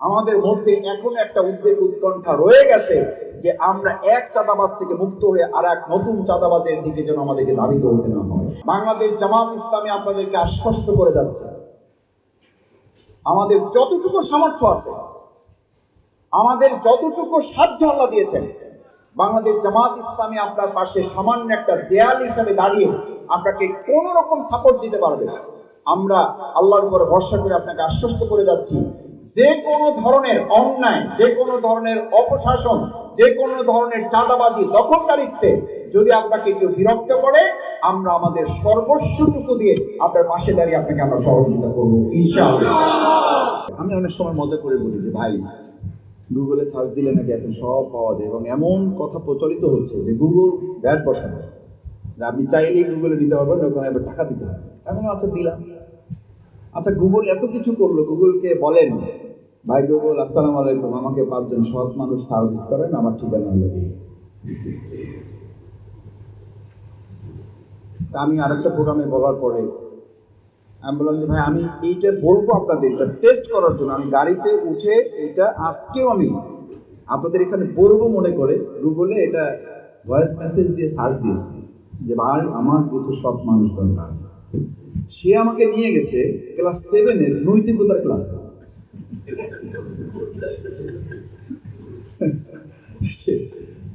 আমাদের মধ্যে এখন একটা উদ্বেগ উৎকণ্ঠা রয়ে গেছে যে আমরা এক চাঁদাবাজ থেকে মুক্ত হয়ে আর এক নতুন চাঁদাবাজের দিকে যেন আমাদেরকে ধাবিত হতে না হয়। বাংলাদেশ জামাত ইসলামী আপনাদেরকে আশ্বস্ত করে যাচ্ছে। আমাদের যতটুকু সামর্থ্য আছে, আমাদের যতটুকু সাধ্য আল্লাহ দিয়েছেন, বাংলাদেশ জামাত ইসলামী আপনার পাশে সামান্য একটা দেয়াল হিসাবে দাঁড়িয়ে আপনাকে কোন রকম সাপোর্ট দিতে পারবে আমরা আল্লাহর উপরে ভরসা করে আপনাকে আশ্বস্ত করে যাচ্ছি। যে কোনো ধরনের অন্যায়, যে কোনো ধরনের অপশাসন, যে কোনো ধরনের চাঁদাবাজি দখলদারিত্বে যদি আপনাকে কেউ বিরক্ত করে, আমরা আমাদের সর্বস্বটুকু দিয়ে আপনার পাশে দাঁড়িয়ে আপনাকে আমরা সহযোগিতা করব আমি অনেক সময় মজা করে বলি যে, ভাই গুগলে সার্চ দিলে নাকি এখন সব পাওয়া যায় এবং এমন কথা প্রচলিত হচ্ছে যে গুগল ব্যাট বসানো। আপনি চাইলেই গুগলে দিতে পারবেন, ওখানে টাকা দিতে হবে। এখন আচ্ছা দিলাম। আচ্ছা গুগল এত কিছু করল, গুগলকে বলেন। ভাই গুগল, আসসালাম আলাইকুম, আমাকে পাঁচজন সৎ মানুষ সার্ভিস করেন, আমার ঠিকানা হলো তা আমি আরেকটা প্রোগ্রামে বলার পরে, আমি বললাম যে, ভাই, আমি এইটা বলব আপনাদের, এটা টেস্ট করার জন্য। আমি গাড়িতে উঠে এটা আজকেও আমি আপনাদের এখানে বলব মনে করে, গুগলে এটা ভয়েস মেসেজ দিয়ে সার্চ দিয়েছি। যে, ভাই, আমার কিছু সৎ মানুষ দরকার। সে আমাকে নিয়ে গেছে ক্লাস সেভেনের নৈতিকতার ক্লাস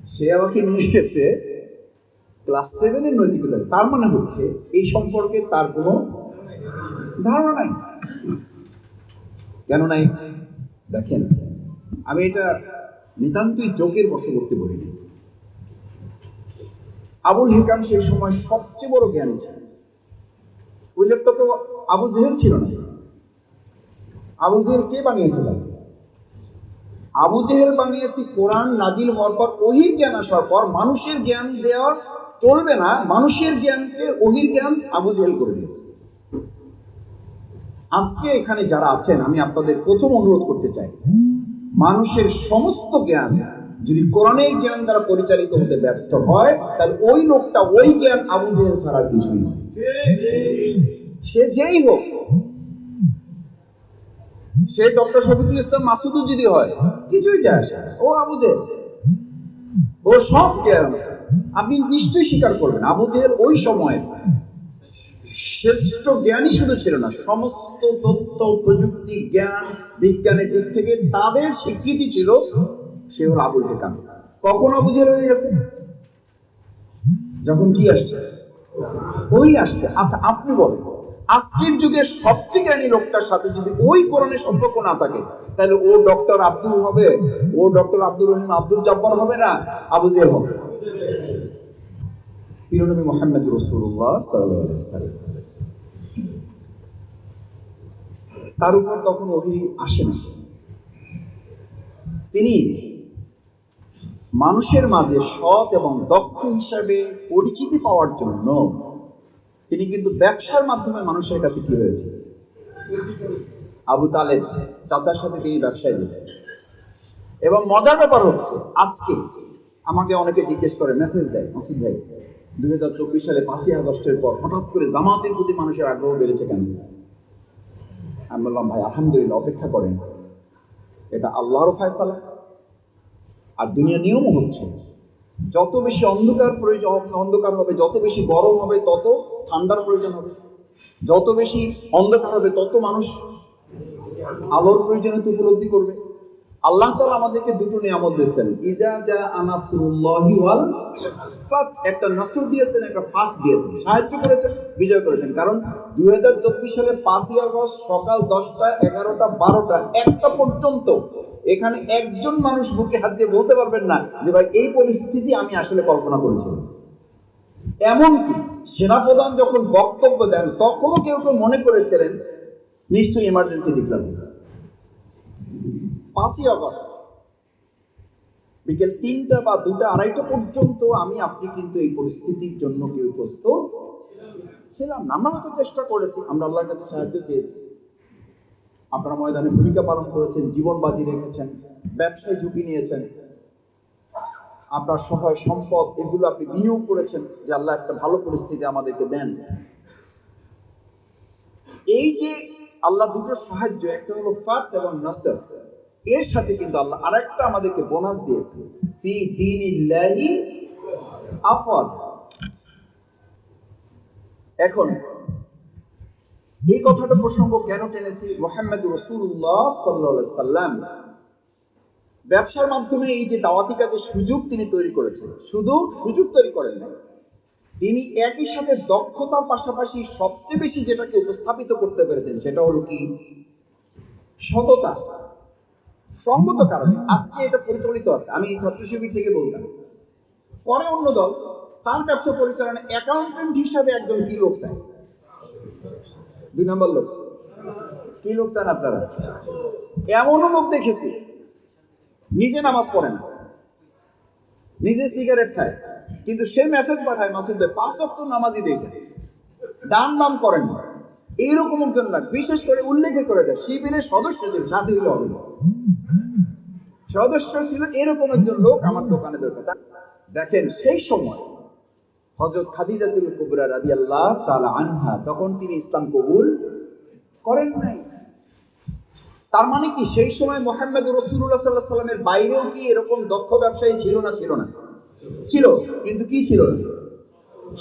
সে- আমাকে নিয়ে গেছে ক্লাস সেভেনের নৈতিকতা তার মানে হচ্ছে এই সম্পর্কে তার কোনো ধারণা নাই। কেন নাই? দেখেন, আমি এটা নিতান্তই যোগের বশবর্তী বলিনি। আবুল হিকাম সেই সময় সবচেয়ে বড় জ্ঞানী ছিল ওই লোকটা তো আবু জেহেল ছিল না। আবু জেহেল কে বানিয়েছিল? আবু জেহেল বানিয়েছি কোরআন নাজিল হওয়ার পর, ওহির জ্ঞান আসার পর, মানুষের জ্ঞান দেওয়া চলবে না, মানুষের জ্ঞানকে ওহির জ্ঞান আবু জেহেল করে দিয়েছে। আজকে এখানে যারা আছেন, আমি আপনাদের প্রথম অনুরোধ করতে চাই, মানুষের সমস্ত জ্ঞান যদি কোরআনের জ্ঞান দ্বারা পরিচালিত হতে ব্যর্থ হয়, তাহলে ওই লোকটা ওই জ্ঞান আবু জেহেল ছাড়া কিছুই নয়। সে যেই হোক, সে ডক্টর শফিকুল ইসলাম মাসুদুর যদি হয়। কিছুই যায় আসে ও আবু জেহেল। ও সব জ্ঞান আছে আপনি নিশ্চয়ই স্বীকার করবেন, আবু জেহেল ওই সময় শ্রেষ্ঠ জ্ঞানই শুধু ছিল না, সমস্ত তথ্য, প্রযুক্তি, জ্ঞান, বিজ্ঞানের দিক থেকে তাদের স্বীকৃতি ছিল সে হল আবুল হেকাম। কখন আবু জেহেল হয়ে গেছে? যখন কি আসছে? ওই আসছে। আচ্ছা আপনি বলেন, আজকের যুগের সবচেয়ে জ্ঞানী লোকটার সাথে যদি ওই কোরআনের সম্পর্ক না থাকে, তাহলে ও ডক্টর আব্দুল হবে, ও ডক্টর আব্দুর রহিম আব্দুল জব্বার হবে না আবু জেহেল হবে? প্রিয়নবী মোহাম্মদ রসুল্লাহ তার উপর তখন ওহি আসে না। তিনি মানুষের মাঝে সৎ এবং দক্ষ হিসাবে পরিচিতি পাওয়ার জন্য তিনি কিন্তু ব্যবসার মাধ্যমে মানুষের কাছে কি হয়েছে? আবু তালেব চাচার সাথে তিনি ব্যবসায় যেতেন। এবং মজার ব্যাপার হচ্ছে, আজকে আমাকে অনেকে জিজ্ঞেস করে মেসেজ দেয় মাসিদ ভাই, দুই হাজার চব্বিশ সালে পাঁচই আগস্টের পর হঠাৎ করে জামাতের প্রতি মানুষের আগ্রহ বেড়েছে কেন? আমি বললাম, ভাই, আলহামদুলিল্লাহ, অপেক্ষা করেন। এটা আল্লাহর ফয়সালা। আর দুনিয়ার নিয়মও হচ্ছে যত বেশি অন্ধকার প্রয়োজন অন্ধকার হবে, যত বেশি গরম হবে, তত ঠান্ডার প্রয়োজন হবে। যত বেশি অন্ধকার হবে, তত মানুষ আলোর প্রয়োজনীয়তা উপলব্ধি করবে। আল্লাহ তালা আমাদেরকে দুটো নিয়ামত দিয়েছেন। ইজা যা আনাসুল্লাহি ওয়াল ফাত। একটা নাসর দিয়েছেন, একটা ফাত দিয়েছেন। সাহায্য করেছেন, বিজয় করেছেন। কারণ দুই হাজার চব্বিশ সালের পাঁচই আগস্ট সকাল দশটা, এগারোটা, বারোটা, একটা পর্যন্ত এখানে একজন মানুষ বুকে হাত দিয়ে বলতে পারবেন না যে, ভাই, এই পরিস্থিতি আমি আসলে কল্পনা করেছিলাম। এমনকি সেনাপ্রধান যখন বক্তব্য দেন, তখনও কেউ কেউ মনে করেছিলেন, নিশ্চয়ই এমার্জেন্সি ডিক্লার পাঁচই আগস্ট, বিকেল তিনটা বা দুটা আড়াইটা পর্যন্ত আমি, আপনি কিন্তু এই পরিস্থিতির জন্য কেউ প্রস্তুত ছিলাম আমরা হয়তো চেষ্টা করেছি, আমরা আল্লাহর কাছে সাহায্য চেয়েছি। আপনারা ময়দানে ভূমিকা পালন করেছেন, জীবন বাজি রেখেছেন, ব্যবসায় ঝুঁকি নিয়েছেন। আপনার সহায় সম্পদ, এগুলো আপনি বিনিয়োগ করেছেন যে আল্লাহ একটা ভালো পরিস্থিতি আমাদেরকে দেন। এই যে আল্লাহ দুটো সাহায্য, একটা হলো ফাত এবং নাসর। এর সাথে কিন্তু আল্লাহ আরেকটা আমাদেরকে বোনাস দিয়েছে ফি দিনিল্লাহি আফওয়াজ। এখন এই কথাটা প্রসঙ্গ কেন টেনেছি? মোহাম্মদ রসুল্লাহ সাল্লাহ সাল্লাম ব্যবসার মাধ্যমে এই যে দাওয়াতি কাজের সুযোগ তিনি তৈরি করেছেন, শুধু সুযোগ তৈরি করেন না তিনি একই সাথে দক্ষতার পাশাপাশি সবচেয়ে বেশি যেটাকে উপস্থাপিত করতে পেরেছেন সেটা হলো কি? সততা। সঙ্গত কারণে। আজকে এটা পরিচালিত আছে, আমি ছাত্র শিবির থেকে বলতাম পরে অন্য দল, তার ব্যবসা পরিচালনা অ্যাকাউন্টেন্ট হিসাবে একজন কি লোক চায়? দুই নম্বর লোক। কি লোক চান আপনারা? এমনও লোক দেখেছি, নিজে নামাজ পড়ে না, নিজে সিগারেট খায়, কিন্তু সে মেসেজ পাঠায়, মাসুদ পাঁচ অক্ট নামাজি দেখে দান নাম করেন না। এইরকম একজন না, বিশেষ করে উল্লেখ করে দেয়, শিবিরের সদস্য ছিল সাথে হইলে সদস্য ছিল এরকম একজন লোক আমার দোকানে দরকার। দেখেন, সেই সময় হজরত খাদিজাতুল কুবরা রাদি আল্লাহ তালা আনহা, তখন তিনি ইসলাম কবুল করেন নাই। তার মানে কি, সেই সময় মোহাম্মদ রসুল্লাহ সাল্লাহ সাল্লামের বাইরেও কি এরকম দক্ষ ব্যবসায়ী ছিল না ছিল না? ছিল। কিন্তু কি ছিল না?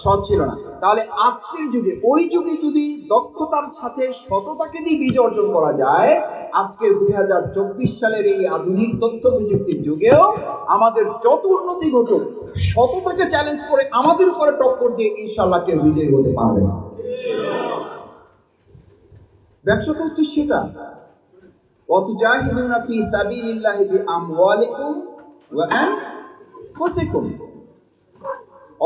সৎ ছিল না। তাহলে আজকের যুগে, ওই যুগে যদি দক্ষতার সাথে সততাকে দিয়ে বীজ অর্জন করা যায়, আজকের দুই হাজার চব্বিশ সালের এই আধুনিক তথ্য প্রযুক্তির যুগেও আমাদের যত উন্নতি ঘটুক, সততাকে চ্যালেঞ্জ করে আমাদের উপরে টক্কর দিয়ে ইনশাল্লাহ কেউ বিজয়ী হতে পারবে না। ব্যবসা করছে সেটা। অতুজাহিদুনা ফি সাবিলিল্লাহি বি আমওয়ালিকুম ওয়া আনফুসিকুম।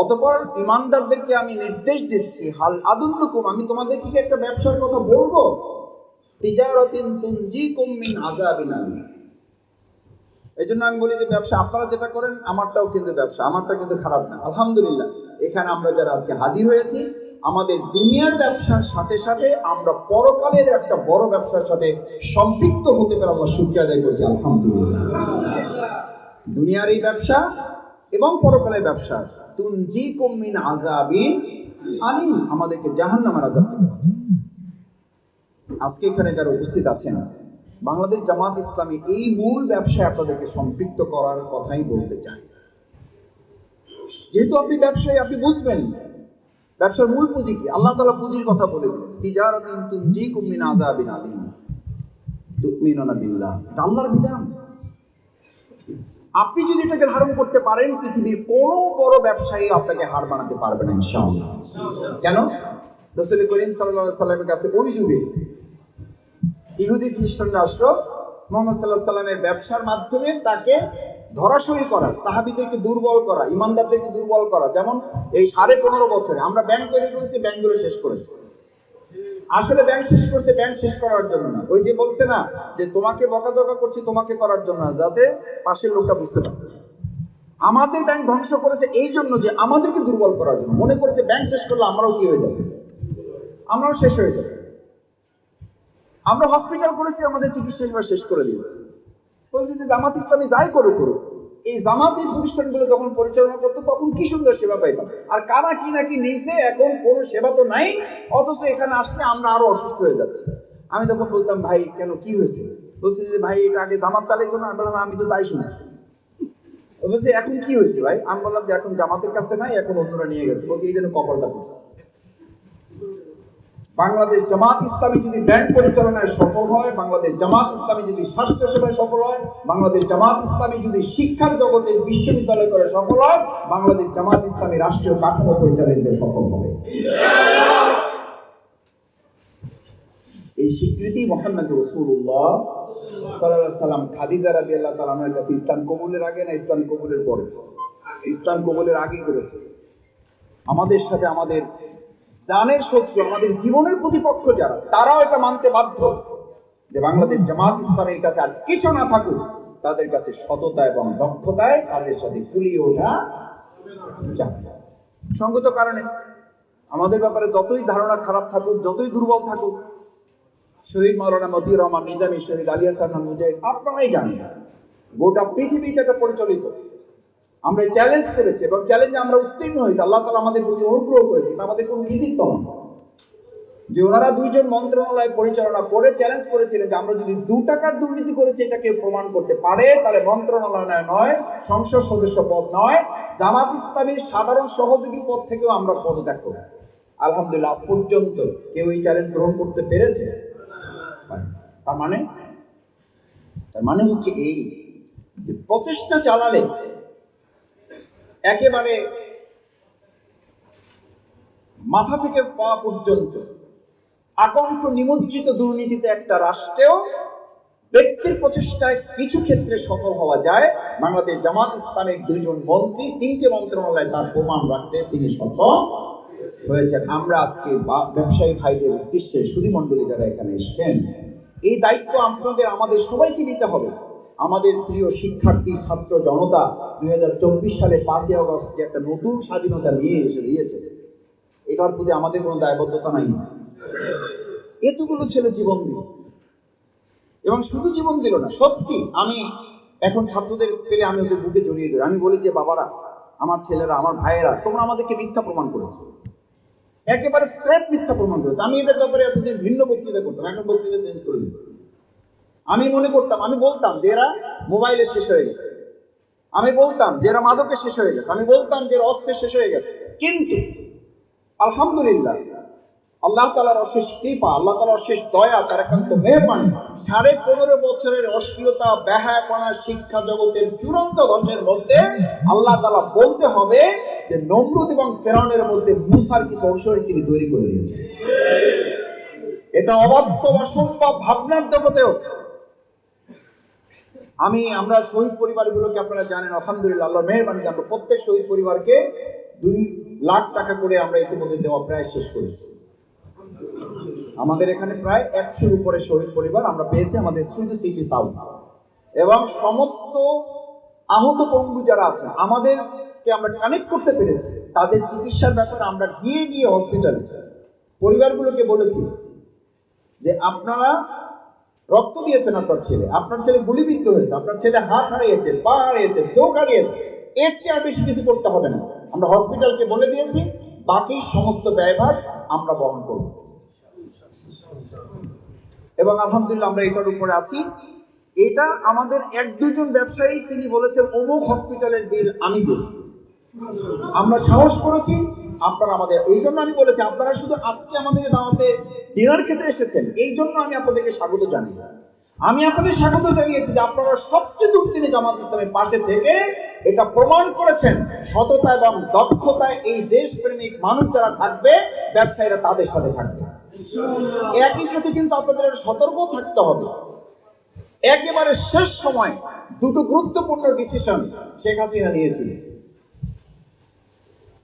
অতপর ইমানদারদেরকে আমি নির্দেশ দিচ্ছি, হাল আদুল্লুকুম, আমি তোমাদেরকে কি একটা ব্যবসার কথা বলব? তিজারাতিন তুনজিকুম মিন আযাবিন। এই জন্য আমি বলি যে ব্যবসা, আপনারা যেটা করেন, আমারটাও কিন্তু ব্যবসা, আমারটা কিন্তু খারাপ না। আলহামদুলিল্লাহ, এখানে আমরা যারা আজকে হাজির হয়েছি, আমাদের দুনিয়ার ব্যবসার সাথে সাথে আমরা পরকালের একটা বড় ব্যবসার সাথে সম্পৃক্ত হতে পারে আল্লাহ শুক্রিয়া আদায় করছি, আলহামদুলিল্লাহ। দুনিয়ার এই ব্যবসা এবং পরকালের ব্যবসা। তুনজি কুমিন আজাবিন আলিম। আমাদেরকে আজাব থেকে। আজকে এখানে যারা উপস্থিত আছেন, বাংলাদেশ জামাত ইসলামী এই মূল ব্যবসায় আপনাদেরকে সম্পৃক্ত করার কথাই বলতে চাই। যেহেতু আপনি ব্যবসায়ী, আপনি বুঝবেন ব্যবসার মূল পুঁজি কি। আল্লাহ তালা পুঁজির কথা বলে দিলেন, তিজারাতিন তুনজিকুম মিন আযাবিন আলিম। বিল্লাহ। আল্লাহর বিধান। আপনি যদি এটাকে ধারণ করতে পারেন, পৃথিবীর কোনো বড় ব্যবসায়ী আপনাকে হার বানাতে পারবে না, ইনশাআল্লাহ। কেন? রসুল করিম সাল্লাহ সাল্লামের কাছে ওই যুগে ইহুদি খ্রিস্টানরা আসলো, মোহাম্মদ সাল্লাহ সাল্লামের ব্যবসার মাধ্যমে তাকে ধরাশয়ী করা, সাহাবিদেরকে দুর্বল করা, ইমানদারদেরকে দুর্বল করা। যেমন এই সাড়ে পনেরো বছরে আমরা ব্যাংক তৈরি করেছি ব্যাংকগুলো শেষ করেছি। আসলে ব্যাংক শেষ করছে ব্যাংক শেষ করার জন্য না। ওই যে বলছে না যে তোমাকে বকাঝকা করছি তোমাকে করার জন্য না, যাতে পাশের লোকটা বুঝতে পারে। আমাদের ব্যাংক ধ্বংস করেছে এই জন্য যে আমাদেরকে দুর্বল করার জন্য। মনে করেছে ব্যাংক শেষ করলে আমরাও কি হয়ে যাবে? আমরাও শেষ হয়ে যাবে। আমরা হসপিটাল করেছি আমাদের চিকিৎসা সেবা শেষ করে দিয়েছি। বলছি যে জামাত ইসলামী যাই করুক করুক। এই জামাতি প্রতিষ্ঠানগুলো যখন পরিচালনা করতো, তখন কি সুন্দর সেবা পাইতাম? আর কারা কি নাকি নিয়েছে, এখন কোনো সেবা তো নাই, অথচ এখানে আসলে আমরা আরও অসুস্থ হয়ে যাচ্ছি। আমি তখন বলতাম, ভাই, কেন, কি হয়েছে? বলছি যে, ভাই, এটা আগে জামাত চালাইতো না। আমি বললাম, আমি তো তাই শুনছি। বলছে, এখন কি হয়েছে ভাই? আমি বললাম যে, এখন জামাতের কাছে নাই, এখন অন্যরা নিয়ে গেছে। বলছে, এই জন্য কপালটা পড়ছে। বাংলাদেশ জামাত ইসলামী যদি ব্যাংক পরিচালনায় সফল হয়, বাংলাদেশ জামাত ইসলামী যদি স্বাস্থ্য সেবায় সফল হয়, বাংলাদেশ জামাত ইসলামী যদি শিক্ষার জগতে বিশ্ববিদ্যালয় করে সফল হয়, বাংলাদেশ জামাত ইসলামী রাষ্ট্রীয় কাঠামো পরিচালিত সফল হবে। এই স্বীকৃতি মোহাম্মদ রসুল্লাহ সাল্লাহ সাল্লাম খাদিজা রাদি আল্লাহ তালামের কাছে ইসলাম কবুলের আগে না ইসলাম কবুলের পরে? ইসলাম কবুলের আগে করেছে। আমাদের সাথে আমাদের জানের শত্রু, আমাদের জীবনের প্রতিপক্ষ যারা, তারাও এটা মানতে বাধ্য যে বাংলাদেশ জামাত ইসলামের কাছে আর কিছু না থাকুক, তাদের কাছে সততা এবং দক্ষতায় তাদের সাথে কুলিয়ে ওঠা যাবে সঙ্গত কারণে আমাদের ব্যাপারে যতই ধারণা খারাপ থাকুক, যতই দুর্বল থাকুক, শহীদ মাওলানা মতিউর রহমান, নিজামী শহীদ আলী হাসান মুজাহিদ, আপনারাই জানেন গোটা পৃথিবীতে এটা পরিচালিত। আমরা চ্যালেঞ্জ করেছি এবং চ্যালেঞ্জে আমরা উত্তীর্ণ হয়েছি। আল্লাহ তালা আমাদের প্রতি অনুগ্রহ করেছি এটা আমাদের কোনো কৃতিত্ব না যে ওনারা দুইজন মন্ত্রণালয় পরিচালনা করে চ্যালেঞ্জ করেছিলেন যে আমরা যদি দু টাকার দুর্নীতি করেছি এটাকে প্রমাণ করতে পারে, তাহলে মন্ত্রণালয় নয় সংসদ সদস্য পদ নয়, জামাত ইসলামীর সাধারণ সহযোগী পদ থেকেও আমরা পদত্যাগ করব। আলহামদুলিল্লাহ, আজ পর্যন্ত কেউ এই চ্যালেঞ্জ গ্রহণ করতে পেরেছে? তার মানে? তার মানে হচ্ছে এই যে প্রচেষ্টা চালালে একেবারে মাথা থেকে পা পর্যন্ত আকণ্ঠ নিমজ্জিত দুর্নীতিতে একটা রাষ্ট্রেও ব্যক্তির প্রচেষ্টায় কিছু ক্ষেত্রে সফল হওয়া যায়। বাংলাদেশ জামাত ইসলামের দুজন মন্ত্রী, তিনটে মন্ত্রণালয় তার প্রমাণ রাখতে তিনি সফল হয়েছেন। আমরা আজকে ব্যবসায়ী ভাইদের উদ্দেশ্যে সুধী মণ্ডলী যারা এখানে এসছেন, এই দায়িত্ব আপনাদের, আমাদের সবাইকে নিতে হবে। আমাদের প্রিয় শিক্ষার্থী, ছাত্র জনতা দুই হাজার চব্বিশ সালে পাঁচই আগস্ট যে একটা নতুন স্বাধীনতা নিয়ে এসে দিয়েছে এটার প্রতি আমাদের কোনো দায়বদ্ধতা নাই। এতগুলো ছেলে জীবন দিল। এবং শুধু জীবন দিল না, সত্যি আমি এখন ছাত্রদের পেলে আমি ওদের বুকে জড়িয়ে ধরি। আমি বলি যে, বাবারা, আমার ছেলেরা, আমার ভাইয়েরা, তোমরা আমাদেরকে মিথ্যা প্রমাণ করেছ। একেবারে স্রেফ মিথ্যা প্রমাণ করেছে। আমি এদের ব্যাপারে এতদিন ভিন্ন বক্তৃতা করতাম, এখন বক্তৃতা চেঞ্জ করে দিচ্ছি। আমি মনে করতাম, আমি বলতাম যে এরা মোবাইলে শেষ হয়ে গেছে। আমি বলতাম যে এরা মাদকে শেষ হয়ে গেছে। আমি বলতাম যে এরা অস্ত্রে শেষ হয়ে গেছে। কিন্তু আলহামদুলিল্লাহ, আল্লাহ তালার অশেষ কৃপা, আল্লাহ তালার অশেষ দয়া, তার একান্ত মেহরবানি, সাড়ে পনেরো বছরের অশ্লীলতা ব্যাহাপনা শিক্ষা জগতের চূড়ান্ত ধসের মধ্যে আল্লাহ তালা বলতে হবে যে নমরুদ এবং ফেরাউনের মধ্যে মুসার কিছু অংশই তিনি তৈরি করে দিয়েছেন। এটা অবাস্তব, অসম্ভব, ভাবনার জগতেও আমি, আমরা শহীদ পরিবারগুলোকে আপনারা জানেন, আলহামদুলিল্লাহ, আল্লাহর মেহরবানি আমরা প্রত্যেক শহীদ পরিবারকে দুই লাখ টাকা করে আমরা ইতিমধ্যে দেওয়া প্রায় শেষ করেছি। আমাদের এখানে প্রায় একশোর উপরে শহীদ পরিবার আমরা পেয়েছি আমাদের সুইড সিটি সাউথ এবং সমস্ত আহত পঙ্গু যারা আছেন, আমাদেরকে আমরা কানেক্ট করতে পেরেছি। তাদের চিকিৎসার ব্যাপারে আমরা গিয়ে গিয়ে হসপিটালে পরিবারগুলোকে বলেছি যে আপনারা রক্ত দিয়েছেন আপনার ছেলে। আপনার ছেলে গুলিবিদ্ধ হয়েছে, আপনার ছেলে হাত হারিয়েছে, পা হারিয়েছে, চোখ হারিয়েছে, এর চেয়ে আর বেশি কিছু করতে হবে না। আমরা হসপিটালকে বলে দিয়েছি, বাকি সমস্ত ব্যয়ভার আমরা বহন করব। এবং আলহামদুলিল্লাহ আমরা এটার উপরে আছি। এটা আমাদের এক দুজন ব্যবসায়ী, তিনি বলেছেন, অমুক হসপিটালের বিল আমি দেব। আমরা সাহস করেছি আপনারা আমাদের, এই জন্য আমি বলেছি, আপনারা শুধু আজকে আমাদের দাওয়াতে ডিনার খেতে এসেছেন, এই জন্য আমি আপনাদেরকে স্বাগত জানাই আমি আপনাদের স্বাগত জানিয়েছি যে আপনারা সবচেয়ে দূর তিনি জামাত ইসলামের পাশে থেকে এটা প্রমাণ করেছেন, সততা এবং দক্ষতায় এই দেশপ্রেমিক মানুষ যারা থাকবে, ব্যবসায়ীরা তাদের সাথে থাকবে। একই সাথে কিন্তু আপনাদের সতর্ক থাকতে হবে। একেবারে শেষ সময় দুটো গুরুত্বপূর্ণ ডিসিশন শেখ হাসিনা নিয়েছিলেন।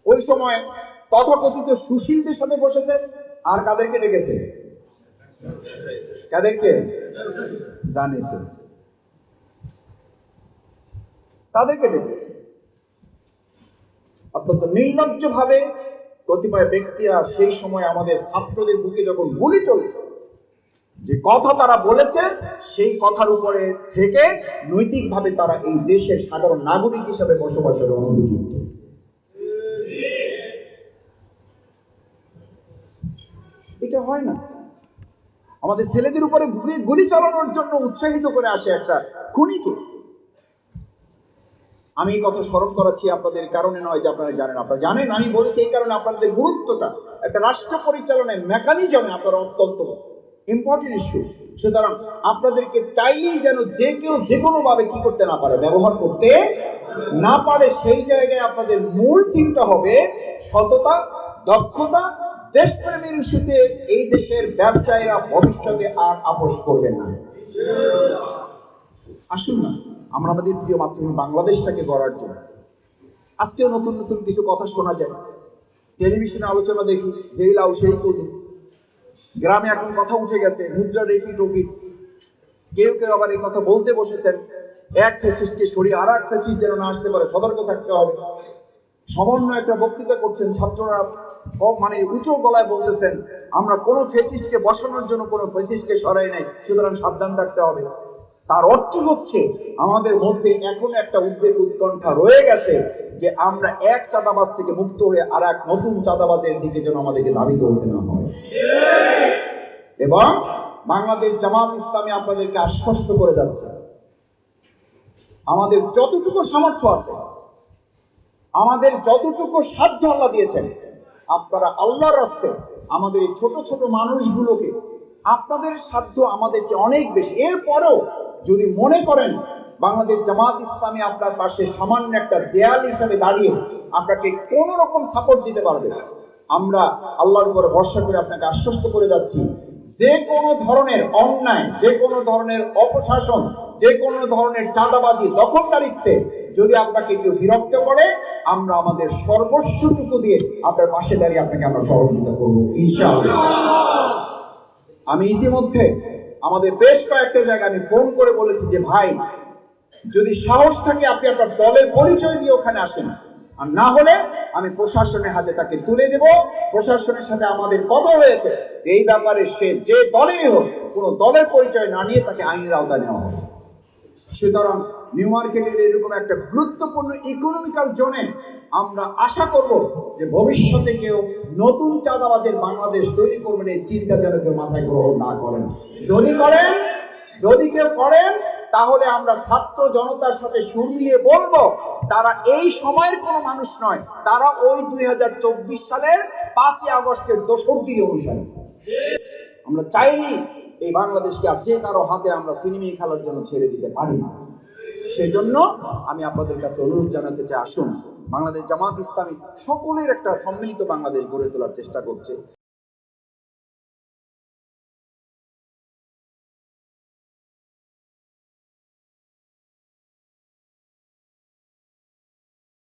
ওই সময় তথাকথিত সুশীলদের সাথে বসেছে আর কাদেরকে ডেকেছে? কাদেরকে? জানিয়েছে তাদেরকে ডেকেছে। অত্যন্ত নির্লজ্জ ভাবে কতিপয় ব্যক্তিরা সেই সময় আমাদের ছাত্রদের বুকে যখন গুলি চলছে, যে কথা তারা বলেছে, সেই কথার উপরে থেকে নৈতিকভাবে তারা এই দেশের সাধারণ নাগরিক হিসাবে বসবাসের অনুপযুক্ত এটা হয় না। আমাদের ছেলেদের উপরে গুলি চালানোর জন্য উৎসাহিত করে আসে একটা খুনিকে। আমি কত স্মরণ করাচ্ছি আপনাদের কারণে নয় যে আপনারা জানেন। আপনারা জানেন, আমি বলেছি এই কারণে আপনাদের গুরুত্বটা। একটা রাষ্ট্র পরিচালনায় মেকানিজমে আপনারা অত্যন্ত ইম্পর্টেন্ট ইস্যু সুতরাং আপনাদেরকে চাইলেই যেন যে কেউ যে কোনোভাবে কি করতে না পারে, ব্যবহার করতে না পারে, সেই জায়গায় আপনাদের মূল থিমটা হবে সততা, দক্ষতা দেশপ্রেমের ইস্যুতে এই দেশের ব্যবসায়ীরা ভবিষ্যতে আর আপোষ করবেন না। আসুন না, আমরা আমাদের প্রিয় মাতৃভূমি বাংলাদেশটাকে গড়ার জন্য। আজকেও নতুন নতুন কিছু কথা শোনা যায়। টেলিভিশনে আলোচনা দেখি যেই লাউ সেই কদু গ্রামে এখন কথা উঠে গেছে, মুদ্রা রেপি টপি। কেউ কেউ আবার এই কথা বলতে বসেছেন, এক ফেসিস্টকে সরিয়ে আর এক ফেসিস্ট যেন না আসতে পারে, সতর্ক থাকতে হবে। সমন্বয় একটা বক্তৃতা করছেন, ছাত্ররা মানে উঁচু গলায় বলতেছেন, আমরা কোনো ফেসিস্টকে বসানোর জন্য কোনো ফেসিস্টকে সরাই নাই, সুতরাং সাবধান থাকতে হবে। তার অর্থ হচ্ছে, আমাদের মধ্যে এখন একটা উদ্বেগ উৎকণ্ঠা রয়ে গেছে যে আমরা এক চাঁদাবাজ থেকে মুক্ত হয়ে আর এক নতুন চাঁদাবাজের দিকে যেন আমাদেরকে ধাবিত হতে না হয়। এবং বাংলাদেশ জামাত ইসলামী আপনাদেরকে আশ্বস্ত করে যাচ্ছে। আমাদের যতটুকু সামর্থ্য আছে আমাদের যতটুকু সাধ্য আল্লাহ দিয়েছেন, আপনারা আল্লাহর রাস্তে আমাদের এই ছোট ছোট মানুষগুলোকে আপনাদের সাধ্য আমাদেরকে অনেক বেশি। এরপরেও যদি মনে করেন বাংলাদেশ জামাত ইসলামী আপনার পাশে সামান্য একটা দেয়াল হিসাবে দাঁড়িয়ে আপনাকে কোনো রকম সাপোর্ট দিতে পারবে আমরা আল্লাহর উপরে ভরসা করে আপনাকে আশ্বস্ত করে যাচ্ছি, যে কোনো ধরনের অন্যায়, যে কোনো ধরনের অপশাসন, যে কোনো ধরনের চাঁদাবাজি, দখলদারিত্বে যদি আপনাকে কেউ বিরক্ত করে, আমরা আমাদের সর্বস্বটুকু দিয়ে আপনার পাশে দাঁড়িয়ে আপনাকে আমরা সহযোগিতা করব আমি ইতিমধ্যে আমাদের বেশ কয়েকটা জায়গায় আমি ফোন করে বলেছি যে, ভাই, যদি সাহস থাকে আপনি আপনার দলের পরিচয় দিয়ে ওখানে আসেন। আর না হলে আমি প্রশাসনের হাতে তাকে তুলে দেব। প্রশাসনের সাথে আমাদের কথা হয়েছে যে, এই ব্যাপারে সে যে দলেরই হোক, কোনো দলের পরিচয় না নিয়ে তাকে আইনের আওতায় নেওয়া হবে সুতরাং নিউ মার্কেটের এরকম একটা গুরুত্বপূর্ণ ইকোনমিক্যাল জোনে আমরা আশা করব যে ভবিষ্যতে কেউ নতুন চাঁদাবাজের বাংলাদেশ তৈরি করবেন এই চিন্তা যেন কেউ মাথায় গ্রহণ না করেন। যদি করেন, যদি কেউ করেন, তাহলে আমরা ছাত্র জনতার সাথে সুর মিলিয়ে বলব, তারা এই সময়ের কোনো মানুষ নয়, তারা ওই দুই হাজার চব্বিশ সালের পাঁচই আগস্টের দিন অনুসারী। আমরা চাইনি এই বাংলাদেশকে আর যে কারও হাতে আমরা সিনেমি খেলার জন্য ছেড়ে দিতে পারি না। সেই জন্য আমি আপনাদের কাছে অনুরোধ জানাতে চাই, আসুন, বাংলাদেশ জামাত ইসলামী সকলের একটা সম্মিলিত বাংলাদেশ গড়ে তোলার চেষ্টা করছে।